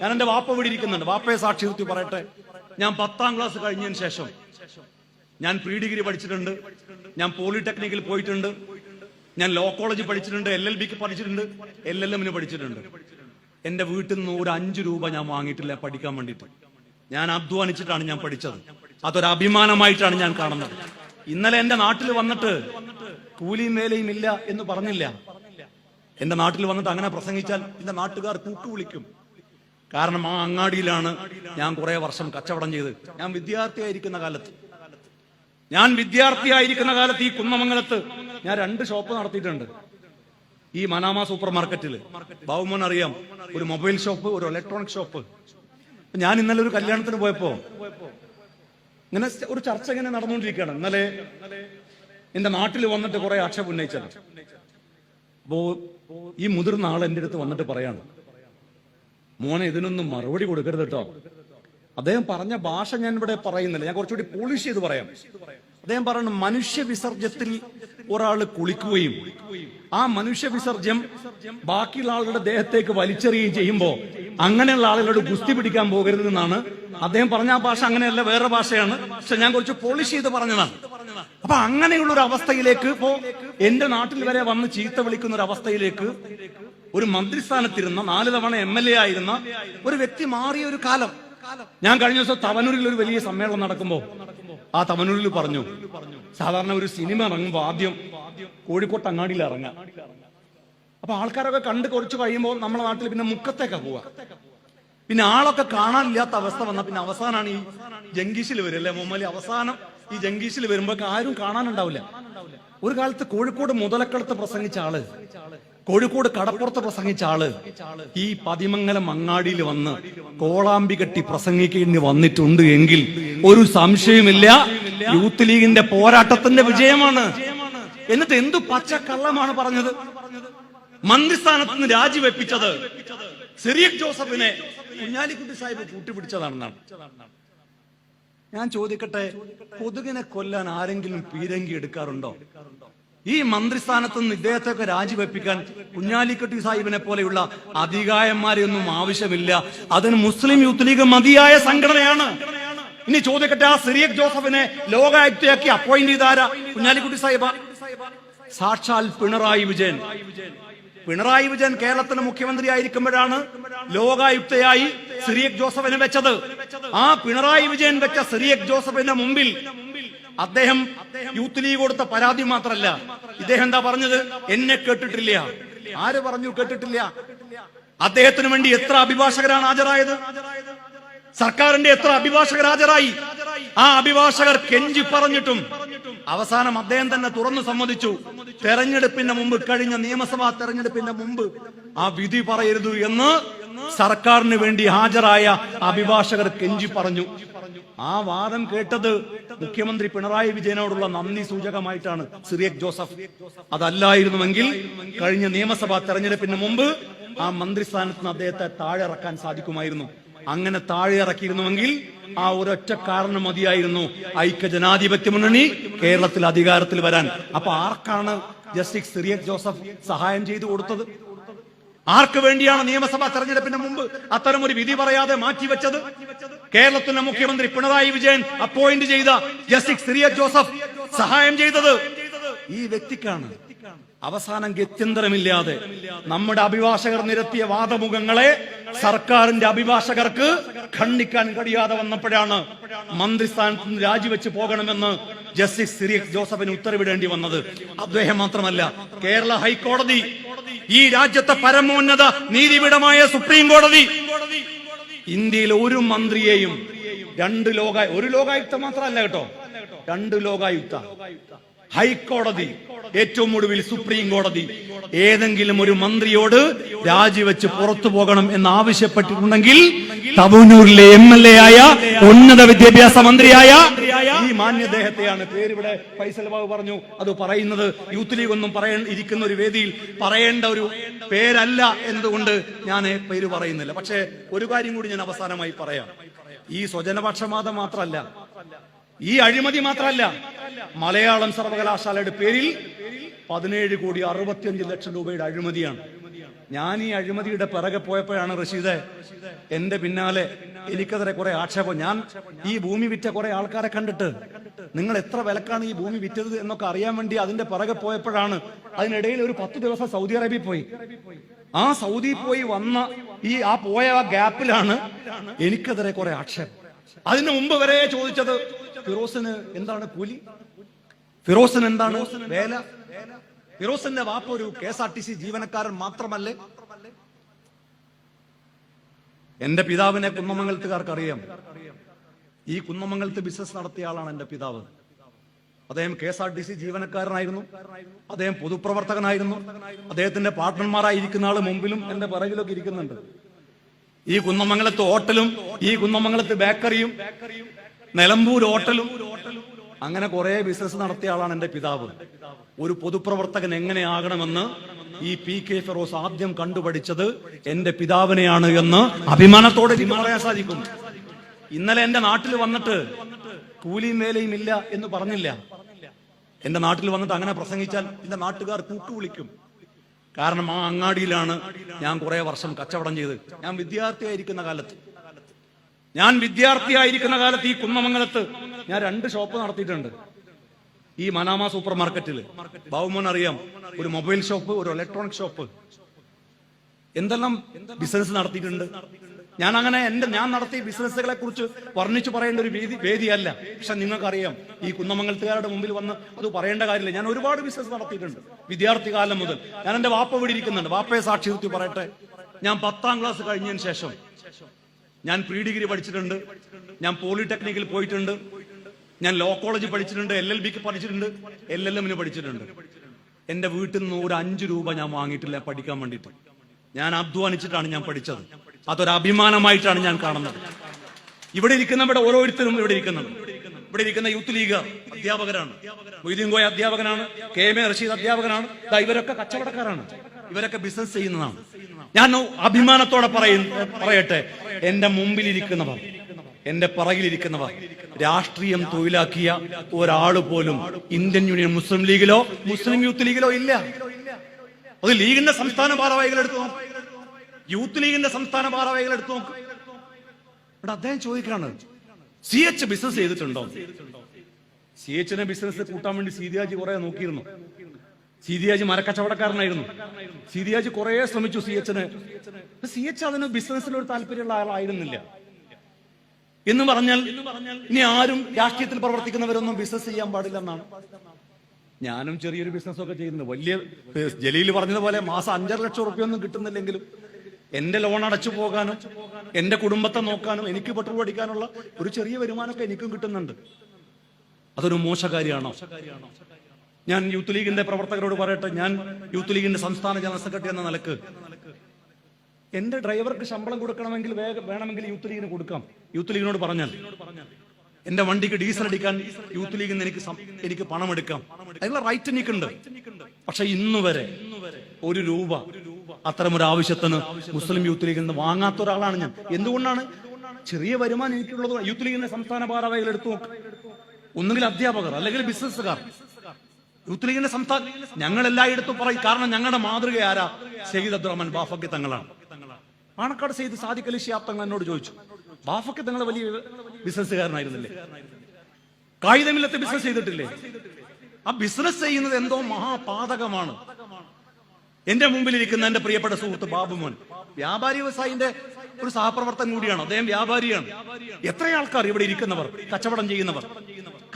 ഞാൻ എന്റെ വാപ്പ ഇവിടെ ഇരിക്കുന്നുണ്ട്. വാപ്പയെ സാക്ഷി നിർത്തി പറയട്ടെ. ഞാൻ പത്താം ക്ലാസ് കഴിഞ്ഞതിന് ശേഷം ഞാൻ പ്രീ ഡിഗ്രി പഠിച്ചിട്ടുണ്ട്. ഞാൻ പോളിടെക്നിക്കിൽ പോയിട്ടുണ്ട്. ഞാൻ ലോ കോളേജ് പഠിച്ചിട്ടുണ്ട്. എൽ എൽ ബിക്ക് പഠിച്ചിട്ടുണ്ട്. എൽ എൽ എമ്മിന് പഠിച്ചിട്ടുണ്ട്. എന്റെ വീട്ടിൽ നിന്ന് ഒരു അഞ്ചു രൂപ ഞാൻ വാങ്ങിയിട്ടില്ല പഠിക്കാൻ വേണ്ടിയിട്ട്. ഞാൻ അധ്വാനിച്ചിട്ടാണ് ഞാൻ പഠിച്ചത്. അതൊരു അഭിമാനമായിട്ടാണ് ഞാൻ കാണുന്നത്. ഇന്നലെ എന്റെ നാട്ടിൽ വന്നിട്ട് കൂലിയും വേലയും ഇല്ല എന്ന് പറഞ്ഞില്ല. എന്റെ നാട്ടിൽ വന്നിട്ട് അങ്ങനെ പ്രസംഗിച്ചാൽ എന്റെ നാട്ടുകാർ കൂട്ടുവിളിക്കും. കാരണം ആ അങ്ങാടിയിലാണ് ഞാൻ കുറെ വർഷം കച്ചവടം ചെയ്ത്. ഞാൻ വിദ്യാർത്ഥിയായിരിക്കുന്ന കാലത്ത്. ഞാൻ വിദ്യാർത്ഥിയായിരിക്കുന്ന കാലത്ത് ഈ കുന്നമംഗലത്ത് ഞാൻ രണ്ട് ഷോപ്പ് നടത്തിയിട്ടുണ്ട്. ഈ മനാമ സൂപ്പർ മാർക്കറ്റിൽ ബഹുമോൻ അറിയാം ഒരു മൊബൈൽ ഷോപ്പ് ഒരു ഇലക്ട്രോണിക് ഷോപ്പ് ഞാൻ ഇന്നലെ ഒരു കല്യാണത്തിന് പോയപ്പോ ഇങ്ങനെ ഒരു ചർച്ച ഇങ്ങനെ നടന്നുകൊണ്ടിരിക്കുകയാണ്. ഇന്നലെ എന്റെ നാട്ടിൽ വന്നിട്ട് കുറെ ആക്ഷേപം ഉന്നയിച്ചത്. അപ്പോ ഈ മുതിർന്ന ആൾ എന്റെ അടുത്ത് വന്നിട്ട് പറയാണ് മോനെ ഇതിനൊന്നും മറുപടി കൊടുക്കരുത് കേട്ടോ. അദ്ദേഹം പറഞ്ഞ ഭാഷ ഞാൻ ഇവിടെ പറയുന്നില്ല. ഞാൻ കുറച്ചുകൂടി പോളിഷ് ചെയ്ത് പറയാം. അദ്ദേഹം പറയുന്നു മനുഷ്യ വിസർജ്യത്തിൽ ഒരാൾ കുളിക്കുകയും ആ മനുഷ്യ വിസർജ്യം ബാക്കിയുള്ള ആളുകളുടെ ദേഹത്തേക്ക് വലിച്ചെറിയുകയും ചെയ്യുമ്പോ അങ്ങനെയുള്ള ആളുകളോട് ഗുസ്തി പിടിക്കാൻ പോകരുത് എന്നാണ് അദ്ദേഹം പറഞ്ഞ ആ ഭാഷ അങ്ങനെയല്ല വേറെ ഭാഷയാണ്. പക്ഷെ ഞാൻ കുറച്ച് പോളിഷ് ചെയ്ത് പറഞ്ഞതാണ്. അപ്പൊ അങ്ങനെയുള്ള ഒരു അവസ്ഥയിലേക്ക് ഇപ്പോ എന്റെ നാട്ടിൽ വരെ വന്ന് ചീത്ത വിളിക്കുന്ന ഒരു അവസ്ഥയിലേക്ക് ഒരു മന്ത്രിസ്ഥാനത്തിരുന്ന നാല് തവണ എം എൽ എ ആയിരുന്ന ഒരു വ്യക്തി മാറിയ ഒരു കാലം. ഞാൻ കഴിഞ്ഞ ദിവസം തവനൂരിൽ ഒരു വലിയ സമ്മേളനം നടക്കുമ്പോ ആ തവനൂരിൽ പറഞ്ഞു സാധാരണ ഒരു സിനിമ ഇറങ്ങുമ്പോ ആദ്യം കോഴിക്കോട്ട് അങ്ങാടിയിൽ ഇറങ്ങാം. അപ്പൊ ആൾക്കാരൊക്കെ കണ്ട് കുറച്ച് കഴിയുമ്പോൾ നമ്മുടെ നാട്ടിൽ പിന്നെ മുക്കത്തേക്കാ പോവാ പിന്നെ ആളൊക്കെ കാണാനില്ലാത്ത അവസ്ഥ വന്ന പിന്നെ അവസാനാണ് ഈ ജംഗീഷിൽ വരും അല്ലെ മുമ്മലി അവസാനം ഈ ജംഗീഷിൽ വരുമ്പോ ആരും കാണാനുണ്ടാവില്ല. ഒരു കാലത്ത് കോഴിക്കോട് മുതലക്കളത്ത് പ്രസംഗിച്ച ആൾ കോഴിക്കോട് കടപ്പുറത്ത് പ്രസംഗിച്ച ആൾ ഈ പതിമംഗലം അങ്ങാടിയിൽ വന്ന് കോളാമ്പി കെട്ടി പ്രസംഗിക്കേണ്ടി വന്നിട്ടുണ്ട് എങ്കിൽ ഒരു സംശയമില്ല യൂത്ത് ലീഗിന്റെ പോരാട്ടത്തിന്റെ വിജയമാണ്. എന്നിട്ട് എന്തു പച്ചക്കള്ളമാണ് പറഞ്ഞത്? മന്ത്രിസ്ഥാനത്ത് നിന്ന് രാജിവെപ്പിച്ചത് സിറിയക് ജോസഫിനെ കുഞ്ഞാലിക്കുട്ടി സാഹിബ് കൂട്ടിപിടിച്ചതാണെന്നാണ് ഞാൻ ചോദിക്കട്ടെ കൊതുകിനെ കൊല്ലാൻ ആരെങ്കിലും പീരങ്കി എടുക്കാറുണ്ടോ? ഈ മന്ത്രിസ്ഥാനത്ത് നിന്ന് ഇദ്ദേഹത്തെയൊക്കെ രാജിവെപ്പിക്കാൻ കുഞ്ഞാലിക്കുട്ടി സാഹിബിനെ പോലെയുള്ള അധികായന്മാരെയൊന്നും ആവശ്യമില്ല. അതിന് മുസ്ലിം യൂത്ത് ലീഗ് മതിയായ സംഘടനയാണ്. ഇനി ചോദിക്കട്ടെ ആ സിറിയക് ജോസഫിനെ ലോകായുക്തയാക്കി അപ്പോയിന്റ് ചെയ്താരാ കുഞ്ഞാലിക്കുട്ടി സാഹിബ? സാക്ഷാൽ പിണറായി വിജയൻ. പിണറായി വിജയൻ കേരളത്തിന്റെ മുഖ്യമന്ത്രി ആയിരിക്കുമ്പോഴാണ് ലോകായുക്തയായി സിറിയക് ജോസഫിനെ വെച്ചത്. ആ പിണറായി വിജയൻ വെച്ച സിറിയക് ജോസഫിന്റെ മുമ്പിൽ അദ്ദേഹം യൂത്ത് ലീഗ് കൊടുത്ത പരാതി മാത്രല്ല ഇദ്ദേഹം എന്താ പറഞ്ഞത്? എന്നെ കേട്ടിട്ടില്ല. ആര് പറഞ്ഞു കേട്ടിട്ടില്ല? അദ്ദേഹത്തിന് വേണ്ടി എത്ര അഭിഭാഷകരാണ് ഹാജരായത്? സർക്കാരിന്റെ എത്ര അഭിഭാഷകർ ഹാജരായി? ആ അഭിഭാഷകർ കെഞ്ചി പറഞ്ഞിട്ടും അവസാനം അദ്ദേഹം തന്നെ തുറന്നു സമ്മതിച്ചു. തെരഞ്ഞെടുപ്പിന്റെ മുമ്പ് കഴിഞ്ഞ നിയമസഭാ തെരഞ്ഞെടുപ്പിന്റെ മുമ്പ് ആ വിധി പറയരുത് എന്ന് സർക്കാരിന് വേണ്ടി ഹാജരായ അഭിഭാഷകർ കെഞ്ചി പറഞ്ഞു. ആ വാദം കേട്ടത് മുഖ്യമന്ത്രി പിണറായി വിജയനോടുള്ള നന്ദി സൂചകമായിട്ടാണ് സിറിയക് ജോസഫ്. അതല്ലായിരുന്നുവെങ്കിൽ കഴിഞ്ഞ നിയമസഭാ തെരഞ്ഞെടുപ്പിന് മുമ്പ് ആ മന്ത്രിസ്ഥാനത്ത് നിന്ന് അദ്ദേഹത്തെ താഴെ ഇറക്കാൻ സാധിക്കുമായിരുന്നു. അങ്ങനെ താഴെ ഇറക്കിയിരുന്നുവെങ്കിൽ ആ ഒരൊറ്റ കാരണം മതിയായിരുന്നു. ഐക്യ ജനാധിപത്യ മുന്നണി കേരളത്തിൽ അധികാരത്തിൽ വരാൻ. അപ്പൊ ആർക്കാണ് ജസ്റ്റിസ് സിറിയക് ജോസഫ് സഹായം ചെയ്തു കൊടുത്തത്? ആർക്ക് വേണ്ടിയാണ് നിയമസഭാ തെരഞ്ഞെടുപ്പിന് മുമ്പ് അത്തരം ഒരു വിധി പറയാതെ മാറ്റിവെച്ചത്? കേരളത്തിന്റെ മുഖ്യമന്ത്രി പിണറായി വിജയൻ അപ്പോയിന്റ് ചെയ്ത ജസ്റ്റിസ് സിറിയ ജോസഫ് സഹായം ചെയ്തത് ഈ വ്യക്തിക്കാണ്. അവസാനം ഗത്യന്തരമില്ലാതെ നമ്മുടെ അഭിഭാഷകർ നിരത്തിയ വാദമുഖങ്ങളെ സർക്കാരിന്റെ അഭിഭാഷകർക്ക് ഖണ്ഡിക്കാൻ കഴിയാതെ വന്നപ്പോഴാണ് മന്ത്രിസ്ഥാനത്ത് നിന്ന് രാജിവെച്ച് പോകണമെന്ന് ജസ്റ്റിസ് സിറിയക് ജോസഫിന് ഉത്തരവിടേണ്ടി വന്നത്. അദ്ദേഹം മാത്രമല്ല കേരള ഹൈക്കോടതി ഈ രാജ്യത്തെ പരമോന്നത നീതിപീഠമായ സുപ്രീം കോടതി ഇന്ത്യയിൽ ഒരു മന്ത്രിയെയും രണ്ട് ലോക ഒരു ലോകായുക്ത മാത്രമല്ല കേട്ടോ. രണ്ട് ലോകായുക്ത. ഹൈക്കോടതി ഏറ്റവും ഒടുവിൽ സുപ്രീം കോടതി ഏതെങ്കിലും ഒരു മന്ത്രിയോട് രാജിവെച്ച് പുറത്തു പോകണം എന്ന് ആവശ്യപ്പെട്ടിട്ടുണ്ടെങ്കിൽ തവനൂരിലെ എം എൽ എ ആയ ഉന്നത വിദ്യാഭ്യാസ മന്ത്രിയായ ഈ മാന്യദേഹത്തെയാണ് പേരിവിടെ ഫൈസൽ ബാബു പറഞ്ഞു. അത് പറയുന്നത് യൂത്ത് ലീഗ് ഒന്നും പറയ ഇരിക്കുന്ന ഒരു വേദിയിൽ പറയേണ്ട ഒരു പേരല്ല എന്നതുകൊണ്ട് ഞാൻ പേര് പറയുന്നില്ല. പക്ഷേ ഒരു കാര്യം കൂടി ഞാൻ അവസാനമായി പറയാം. ഈ സ്വജനപക്ഷപാതം മാത്രമല്ല ഈ അഴിമതി മാത്രമല്ല മലയാളം സർവകലാശാലയുടെ പേരിൽ പതിനേഴ് കോടി അറുപത്തിയഞ്ച് ലക്ഷം രൂപയുടെ അഴിമതിയാണ്. ഞാൻ ഈ അഴിമതിയുടെ പിറകെ പോയപ്പോഴാണ് റഷീദ് എന്റെ പിന്നാലെ എനിക്കെതിരെ കുറെ ആക്ഷേപം. ഞാൻ ഈ ഭൂമി വിറ്റ കുറെ ആൾക്കാരെ കണ്ടിട്ട് നിങ്ങൾ എത്ര വിലക്കാണ് ഈ ഭൂമി വിറ്റത് എന്നൊക്കെ അറിയാൻ വേണ്ടി അതിന്റെ പിറകെ പോയപ്പോഴാണ് അതിനിടയിൽ ഒരു പത്ത് ദിവസം സൗദി അറേബ്യ പോയി. ആ സൗദി പോയി വന്ന ഈ ആ പോയ ആ ഗ്യാപ്പിലാണ് എനിക്കെതിരെ കുറെ ആക്ഷേപം. അതിനു മുമ്പ് വരെ ചോദിച്ചത് ഫിറോസിന് എന്താണ് കൂലി? ഫിറോസിന് എന്താണ് വേല? ഫിറോസിന്റെ വാപ്പ ഒരു K S R T C ജീവനക്കാരൻ മാത്രമല്ലേ? എന്റെ പിതാവിനെ കുന്നമംഗലത്തുകാർക്ക് അറിയാം ഈ കുന്നമംഗലത്ത് ബിസിനസ് നടത്തിയ ആളാണ് എന്റെ പിതാവ്. അദ്ദേഹം K S R T C ജീവനക്കാരനായിരുന്നു. അദ്ദേഹം പൊതുപ്രവർത്തകനായിരുന്നു. അദ്ദേഹത്തിന്റെ പാർട്ട്ണർമാരായിരിക്കുന്ന ആൾ മുമ്പിലും എന്റെ പിറകിലൊക്കെ ഇരിക്കുന്നുണ്ട്. ഈ കുന്നമംഗലത്ത് ഹോട്ടലും ഈ കുന്നമംഗലത്ത് ബേക്കറിയും നിലമ്പൂർ ഹോട്ടലും അങ്ങനെ കുറെ ബിസിനസ് നടത്തിയ ആളാണ് എന്റെ പിതാവ്. ഒരു പൊതുപ്രവർത്തകൻ എങ്ങനെയാകണമെന്ന് ഈ പി കെ ഫെറോസ് ആദ്യം കണ്ടുപഠിച്ചത് എന്റെ പിതാവിനെയാണ് എന്ന് അഭിമാനത്തോടെ പറയാൻ സാധിക്കും. ഇന്നലെ എന്റെ നാട്ടിൽ വന്നിട്ട് കൂലിയും വേലയും ഇല്ല എന്ന് പറഞ്ഞില്ല. എന്റെ നാട്ടിൽ വന്നിട്ട് അങ്ങനെ പ്രസംഗിച്ചാൽ എന്റെ നാട്ടുകാർ കൂട്ടുവിളിക്കും. കാരണം ആ അങ്ങാടിയിലാണ് ഞാൻ കുറെ വർഷം കച്ചവടം ചെയ്ത്. ഞാൻ വിദ്യാർത്ഥിയായിരിക്കുന്ന കാലത്ത് ഞാൻ വിദ്യാർത്ഥിയായിരിക്കുന്ന കാലത്ത് ഈ കുന്നമംഗലത്ത് ഞാൻ രണ്ട് ഷോപ്പ് നടത്തിയിട്ടുണ്ട്. ഈ മനാമ സൂപ്പർ മാർക്കറ്റിൽ ബാബുമോൻ അറിയാം ഒരു മൊബൈൽ ഷോപ്പ് ഒരു ഇലക്ട്രോണിക് ഷോപ്പ്. എന്തെല്ലാം ബിസിനസ് നടത്തിയിട്ടുണ്ട്? ഞാൻ അങ്ങനെ എന്റെ ഞാൻ നടത്തിയ ബിസിനസ്സുകളെ കുറിച്ച് വർണിച്ചു പറയേണ്ട ഒരു വേദി വേദിയല്ല. പക്ഷെ നിങ്ങൾക്കറിയാം ഈ കുന്നമംഗലത്തുകാരുടെ മുമ്പിൽ വന്ന് അത് പറയേണ്ട കാര്യമില്ല. ഞാൻ ഒരുപാട് ബിസിനസ് നടത്തിയിട്ടുണ്ട് വിദ്യാർത്ഥി കാലം മുതൽ. ഞാൻ എന്റെ വാപ്പ ഇവിടെ ഇരിക്കുന്നുണ്ട്. വാപ്പയെ സാക്ഷി നിർത്തി പറയട്ടെ. ഞാൻ പത്താം ക്ലാസ് കഴിഞ്ഞതിന് ശേഷം ഞാൻ പ്രീ ഡിഗ്രി പഠിച്ചിട്ടുണ്ട്. ഞാൻ പോളിടെക്നിക്കിൽ പോയിട്ടുണ്ട്. ഞാൻ ലോ കോളേജ് പഠിച്ചിട്ടുണ്ട്. എൽ എൽ ബിക്ക് പഠിച്ചിട്ടുണ്ട്. എൽ എൽ എമ്മിന് പഠിച്ചിട്ടുണ്ട്. എന്റെ വീട്ടിൽ നിന്ന് ഒരു അഞ്ചു രൂപ ഞാൻ വാങ്ങിയിട്ടില്ല പഠിക്കാൻ വേണ്ടിയിട്ട്. ഞാൻ അധ്വാനിച്ചിട്ടാണ് ഞാൻ പഠിച്ചത്. അതൊരു അഭിമാനമായിട്ടാണ് ഞാൻ കാണുന്നത്. ഇവിടെ ഇരിക്കുന്ന ഇവിടെ ഓരോരുത്തരും ഇവിടെ ഇരിക്കുന്നുണ്ട് ഇവിടെ ഇരിക്കുന്ന യൂത്ത് ലീഗ് അധ്യാപകരാണ്. മൊയ്തീൻ ഗോയ അധ്യാപകനാണ്. കെ എം എ റഷീദ് അധ്യാപകനാണ്. ഇവരൊക്കെ കച്ചവടക്കാരാണ്. ഇവരൊക്കെ ബിസിനസ് ചെയ്യുന്നതാണ്. ഞാൻ അഭിമാനത്തോടെ പറയും പറയട്ടെ. എന്റെ മുമ്പിലിരിക്കുന്നവർ എന്റെ പറകിലിരിക്കുന്നവർ രാഷ്ട്രീയം തൊഴിലാക്കിയ ഒരാൾ പോലും ഇന്ത്യൻ യൂണിയൻ മുസ്ലിം ലീഗിലോ മുസ്ലിം യൂത്ത് ലീഗിലോ ഇല്ല. അത് ലീഗിന്റെ സംസ്ഥാന ഭാരവാഹികൾ എടുത്തു യൂത്ത് ലീഗിന്റെ സംസ്ഥാന ഭാരവാഹികൾ എടുത്തു നോക്ക്. ഇവിടെ അദ്ദേഹം ചോദിക്കാണ് സി എച്ച് ബിസിനസ് ചെയ്തിട്ടുണ്ടോ? സി എച്ചിനെ ബിസിനസ് കൂട്ടാൻ വേണ്ടി സീതിയാജി കുറെ നോക്കിയിരുന്നു. സീതിയാജി മരക്കച്ചവടക്കാരനായിരുന്നു. സീതിയാജി കുറെ ശ്രമിച്ചു സി എച്ചിന് സി എച്ച് അതിന് ബിസിനസ്സിൽ ഒരു താല്പര്യമുള്ള ആളായിരുന്നില്ല. എന്ന് പറഞ്ഞാൽ ഇനി ആരും രാഷ്ട്രീയത്തിൽ പ്രവർത്തിക്കുന്നവരൊന്നും ബിസിനസ് ചെയ്യാൻ പാടില്ലെന്നാണ്. ഞാനും ചെറിയൊരു ബിസിനസ് ഒക്കെ ചെയ്യുന്നുണ്ട് വലിയ ജലീൽ പറഞ്ഞതുപോലെ മാസം അഞ്ചര ലക്ഷം റുപ്യൊന്നും കിട്ടുന്നില്ലെങ്കിലും എന്റെ ലോൺ അടച്ചു പോകാനും എന്റെ കുടുംബത്തെ നോക്കാനും എനിക്ക് പെട്രോൾ അടിക്കാനുള്ള ഒരു ചെറിയ വരുമാനമൊക്കെ എനിക്കും കിട്ടുന്നുണ്ട്. അതൊരു മോശകാരിയാണോ? ഞാൻ യൂത്ത് ലീഗിന്റെ പ്രവർത്തകരോട് പറയട്ടെ. ഞാൻ യൂത്ത് ലീഗിന്റെ സംസ്ഥാന ജനറൽ സെക്രട്ടറി എന്ന നിലയ്ക്ക്. എന്റെ ഡ്രൈവർക്ക് ശമ്പളം കൊടുക്കണമെങ്കിൽ വേണമെങ്കിൽ യൂത്ത് ലീഗിന് കൊടുക്കാം. യൂത്ത് ലീഗിനോട് പറഞ്ഞാൽ എന്റെ വണ്ടിക്ക് ഡീസൽ അടിക്കാൻ യൂത്ത് ലീഗിൽ നിന്ന് എനിക്ക് എനിക്ക് പണം എടുക്കാം. അതിനുള്ള റൈറ്റ് എനിക്കുണ്ട്. പക്ഷെ ഇന്ന് വരെ ഒരു രൂപ അത്തരം ഒരു ആവശ്യത്തിന് മുസ്ലിം യൂത്ത് ലീഗിൽ നിന്ന് വാങ്ങാത്ത ഒരാളാണ് ഞാൻ. എന്തുകൊണ്ടാണ്? ചെറിയ വരുമാനം എനിക്കുള്ളത് യൂത്ത് ലീഗിന്റെ സംസ്ഥാന ഭാരവാഹികൾ എടുത്തു നോക്ക്. ഒന്നുകിൽ അധ്യാപകർ അല്ലെങ്കിൽ ബിസിനസ്സുകാർ യൂത്ത് ലീഗിന്റെ സംസ്ഥാന. ഞങ്ങൾ എല്ലായിടത്തും പറയും. കാരണം ഞങ്ങളുടെ മാതൃക ആരാ? സെയ്ദ് അബ്ദുറഹ്മാൻ ബാഫക്കി തങ്ങളാണ്. പാണക്കാട് സെയ്ദ് സാദിഖ് അലി ഷിയാബ് തങ്ങൾ എന്നോട് ചോദിച്ചു. ബാഫക്കി തങ്ങൾ വലിയ ബിസിനസ്സുകാരനായിരുന്നില്ലേ? കായികമില്ലത്തെ ബിസിനസ് ചെയ്തിട്ടില്ലേ? ആ ബിസിനസ് ചെയ്യുന്നത് എന്തോ മഹാപാതകമാണ്. എന്റെ മുമ്പിൽ ഇരിക്കുന്ന എന്റെ പ്രിയപ്പെട്ട സുഹൃത്ത് ബാബുമോൻ വ്യാപാരി വ്യവസായിന്റെ ഒരു സഹപ്രവർത്തകൻ കൂടിയാണ്. അദ്ദേഹം വ്യാപാരിയാണ്. എത്ര ആൾക്കാർ ഇവിടെ ഇരിക്കുന്നവർ? കച്ചവടം ചെയ്യുന്നവർ.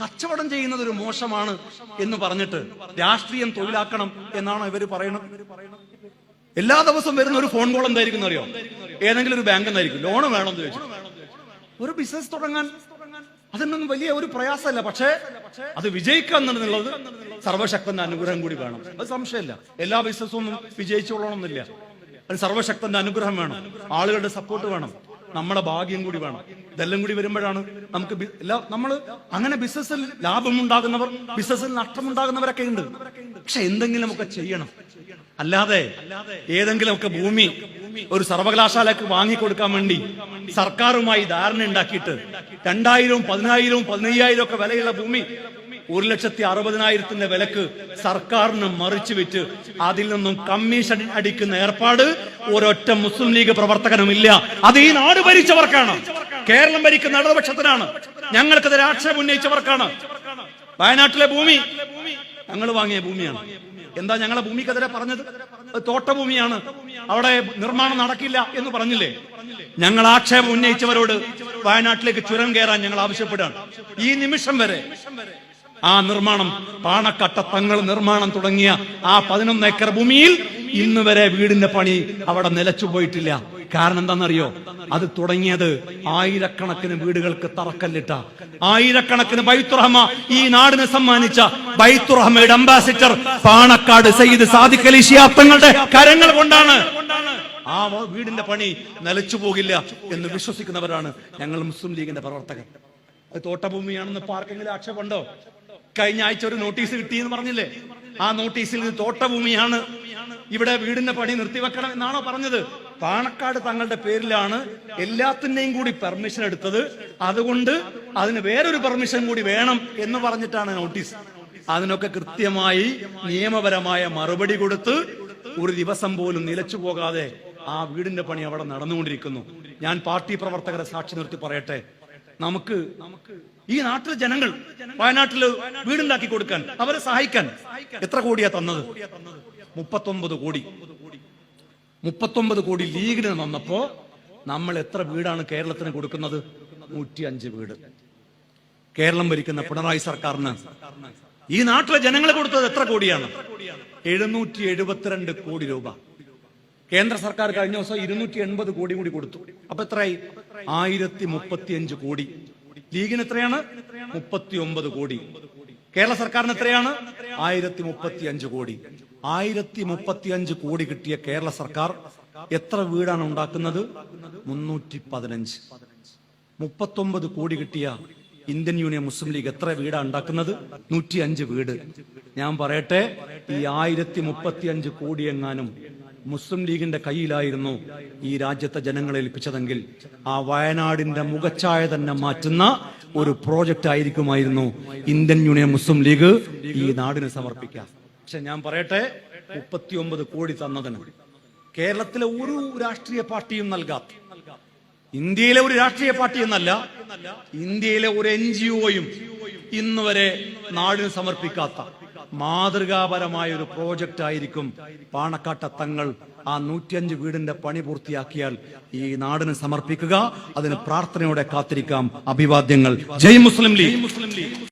കച്ചവടം ചെയ്യുന്നത് ഒരു മോശമാണ് എന്ന് പറഞ്ഞിട്ട് രാഷ്ട്രീയം തൊഴിലാക്കണം എന്നാണ് ഇവർ പറയുന്നത് എല്ലാ ദിവസവും വരുന്ന ഒരു ഫോൺ കോൾ എന്തായിരിക്കും അറിയോ ഏതെങ്കിലും ഒരു ബാങ്ക് എന്നായിരിക്കും ലോൺ ചോദിച്ചു. ഒരു ബിസിനസ് തുടങ്ങാൻ അതിനൊന്നും വലിയ ഒരു പ്രയാസമല്ല. പക്ഷേ അത് വിജയിക്കുക എന്നുള്ളത് സർവശക്തന്റെ അനുഗ്രഹം കൂടി വേണം. അത് സംശയമല്ല. എല്ലാ ബിസിനസ്സും വിജയിച്ചുകൊള്ളണം വിജയിച്ചോളണമെന്നില്ല അത് സർവശക്തന്റെ അനുഗ്രഹം വേണം. ആളുകളുടെ സപ്പോർട്ട് വേണം. നമ്മുടെ ഭാഗ്യം കൂടി വേണം. ഇതെല്ലാം കൂടി വരുമ്പോഴാണ് നമുക്ക് എല്ലാ നമ്മൾ അങ്ങനെ ബിസിനസ്സിൽ ലാഭമുണ്ടാകുന്നവർ ബിസിനസ്സിൽ നഷ്ടമുണ്ടാകുന്നവരൊക്കെ ഉണ്ട്. പക്ഷെ എന്തെങ്കിലും ഒക്കെ ചെയ്യണം. അല്ലാതെ ഏതെങ്കിലുമൊക്കെ ഭൂമി ഒരു സർവകലാശാലക്ക് വാങ്ങിക്കൊടുക്കാൻ വേണ്ടി സർക്കാരുമായി ധാരണ ഉണ്ടാക്കിയിട്ട് രണ്ടായിരവും പതിനായിരവും പതിനയ്യായിരവും ഒക്കെ വിലയുള്ള ഭൂമി ഒരു ലക്ഷത്തി അറുപതിനായിരത്തിന്റെ വിലക്ക് സർക്കാരിന് മറിച്ചു വിറ്റ് അതിൽ നിന്നും കമ്മീഷൻ അടിക്കുന്ന ഏർപ്പാട് ഒരൊറ്റ മുസ്ലിം ലീഗ് പ്രവർത്തകനും ഇല്ല അത് ഈ നാട് ഭരിച്ചവർക്കാണ്. കേരളം ഭരിക്കുന്ന ഇടതുപക്ഷത്തിനാണ്. ഞങ്ങൾക്ക് ആക്ഷേപം ഉന്നയിച്ചവർക്കാണ്. വയനാട്ടിലെ ഭൂമി ഞങ്ങൾ വാങ്ങിയ ഭൂമിയാണ്. എന്താ ഞങ്ങളെ ഭൂമിക്കെതിരെ പറഞ്ഞത്? തോട്ടഭൂമിയാണ്. അവിടെ നിർമ്മാണം നടക്കില്ല എന്ന് പറഞ്ഞില്ലേ? ഞങ്ങൾ ആക്ഷേപം ഉന്നയിച്ചവരോട് വയനാട്ടിലേക്ക് ചുരം കയറാൻ ഞങ്ങൾ ആവശ്യപ്പെടുകയാണ്. ഈ നിമിഷം വരെ ആ നിർമ്മാണം പാണക്കട്ട തങ്ങൾ നിർമ്മാണം തുടങ്ങിയ ആ പതിനൊന്ന് ഏക്കർ ഭൂമിയിൽ ഇന്ന് വരെ വീടിന്റെ പണി അവിടെ നിലച്ചു പോയിട്ടില്ല. കാരണം എന്താണെന്നറിയോ? അത് തുടങ്ങിയത് ആയിരക്കണക്കിന് വീടുകൾക്ക് തറക്കല്ലിട്ട ആയിരക്കണക്കിന് ബൈത്തുറഹമ ഈ നാടിന് സമ്മാനിച്ച ബൈത്തുറഹമയുടെ അംബാസിഡർ പാണക്കാട് സയ്യിദ് സാദിഖ് അലി ഷിയാത്തങ്ങളുടെ തങ്ങളുടെ കരങ്ങൾ കൊണ്ടാണ് ആ വീടിന്റെ പണി നിലച്ചു പോകില്ല എന്ന് വിശ്വസിക്കുന്നവരാണ് ഞങ്ങൾ മുസ്ലിം ലീഗിന്റെ പ്രവർത്തകർ. അത് തോട്ടഭൂമിയാണെന്ന് പാർക്കിങ്ങിൽ ആക്ഷേപമുണ്ടോ? കഴിഞ്ഞ ആഴ്ച ഒരു നോട്ടീസ് കിട്ടിയെന്ന് പറഞ്ഞില്ലേ? ആ നോട്ടീസിൽ ഇത് തോട്ടഭൂമിയാണ്. ഇവിടെ വീടിന്റെ പണി നിർത്തിവെക്കണം എന്നാണോ പറഞ്ഞത്? പാണക്കാട് തങ്ങളുടെ പേരിലാണ് എല്ലാത്തിന്റെയും കൂടി പെർമിഷൻ എടുത്തത്. അതുകൊണ്ട് അതിന് വേറൊരു പെർമിഷൻ കൂടി വേണം എന്ന് പറഞ്ഞിട്ടാണ് നോട്ടീസ് അതിനൊക്കെ കൃത്യമായി നിയമപരമായ മറുപടി കൊടുത്ത് ഒരു ദിവസം പോലും നിലച്ചു പോകാതെ ആ വീടിന്റെ പണി അവിടെ നടന്നുകൊണ്ടിരിക്കുന്നു. ഞാൻ പാർട്ടി പ്രവർത്തകരെ സാക്ഷി നിർത്തി പറയട്ടെ. നമുക്ക് ഈ നാട്ടിലെ ജനങ്ങൾ വയനാട്ടിൽ വീടുണ്ടാക്കി കൊടുക്കാൻ അവരെ സഹായിക്കാൻ എത്ര കോടിയാ തന്നത്? മുപ്പത്തൊമ്പത് കോടി. മുപ്പത്തൊമ്പത് കോടി ലീഗിന് വന്നപ്പോ നമ്മൾ എത്ര വീടാണ് കേരളത്തിന് കൊടുക്കുന്നത്? നൂറ്റി അഞ്ച് വീട്. കേരളം ഭരിക്കുന്ന പിണറായി സർക്കാരിന്. ഈ നാട്ടിലെ ജനങ്ങളെ കൊടുത്തത് എത്ര കോടിയാണ്? എഴുന്നൂറ്റി എഴുപത്തിരണ്ട് കോടി രൂപ. കേന്ദ്ര സർക്കാർ കഴിഞ്ഞ ദിവസം ഇരുന്നൂറ്റി എൺപത് കോടി കൂടി കൊടുത്തു. അപ്പൊ എത്രയായി? ആയിരത്തി മുപ്പത്തി അഞ്ച് കോടി. ലീഗിന് എത്രയാണ്? മുപ്പത്തി ഒമ്പത് കോടി. കേരള സർക്കാരിന് എത്രയാണ്? ആയിരത്തി മുപ്പത്തി അഞ്ച് കോടി. ആയിരത്തി മുപ്പത്തി അഞ്ച് കോടി കിട്ടിയ കേരള സർക്കാർ എത്ര വീടാണ് ഉണ്ടാക്കുന്നത്? മുന്നൂറ്റി പതിനഞ്ച് മുപ്പത്തൊമ്പത് കോടി കിട്ടിയ ഇന്ത്യൻ യൂണിയൻ മുസ്ലിം ലീഗ് എത്ര വീടാണ് ഉണ്ടാക്കുന്നത്? നൂറ്റി അഞ്ച് വീട്. ഞാൻ പറയട്ടെ ഈ ആയിരത്തി മുപ്പത്തി അഞ്ച് കോടി എങ്ങാനും മുസ്ലിം ലീഗിന്റെ കയ്യിലായിരുന്നു ഈ രാജ്യത്തെ ജനങ്ങളെ ഏൽപ്പിച്ചതെങ്കിൽ ആ വയനാടിന്റെ മുഖച്ഛായ തന്നെ മാറ്റുന്ന ഒരു പ്രോജക്റ്റ് ആയിരിക്കുമായിരുന്നു ഇന്ത്യൻ യൂണിയൻ മുസ്ലിം ലീഗ് ഈ നാടിന് സമർപ്പിക്കാം പക്ഷെ ഞാൻ പറയട്ടെ മുപ്പത്തിയൊമ്പത് കോടി തന്നതിന് കേരളത്തിലെ ഒരു രാഷ്ട്രീയ പാർട്ടിയും നൽകാത്ത ഇന്ത്യയിലെ ഒരു രാഷ്ട്രീയ പാർട്ടി എന്നല്ല ഇന്ത്യയിലെ ഒരു എൻ ജി ഒയും ഇന്ന് വരെ നാടിന് സമർപ്പിക്കാത്ത മാതൃകാപരമായ ഒരു പ്രോജക്റ്റ് ആയിരിക്കും പാണക്കാട്ട തങ്ങൾ ആ നൂറ്റിയഞ്ച് വീടിന്റെ പണി പൂർത്തിയാക്കിയാൽ ഈ നാടിന് സമർപ്പിക്കുക. അതിന് പ്രാർത്ഥനയോടെ കാത്തിരിക്കാം. അഭിവാദ്യങ്ങൾ. ജയ് മുസ്ലിം ലീഗ്.